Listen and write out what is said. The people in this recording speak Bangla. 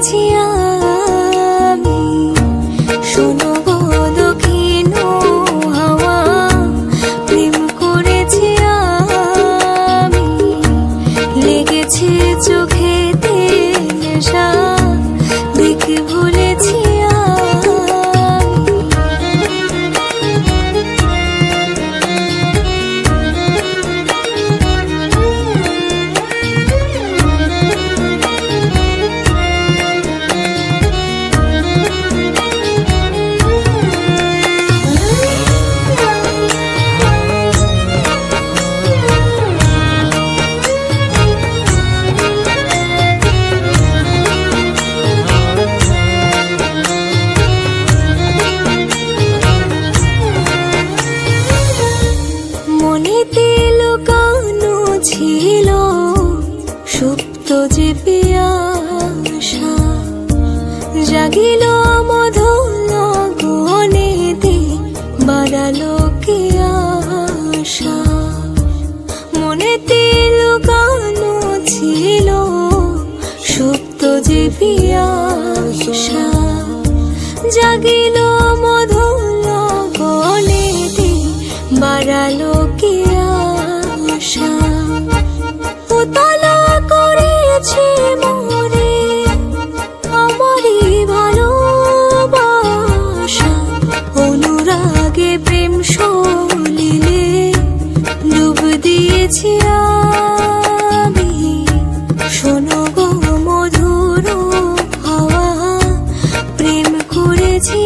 ভুলেছি আমি। শোনো গো হাওয়া প্রেম করেছি লেগেছে চোখেতে মনেতে লুকানো ছিল, সুপ্ত যে পিয়াসা। জাগিল মধুর গনেতে বাড়ালো কি আশা। মনেতে লুকানো ছিল, সুপ্ত যে পিয়াসা। জাগিল মধুর বাড়ালো আশা? করেছে মোরে আমারই ভালোবাসা। অনুরাগে প্রেম ডুব মধুর প্রেম করেছি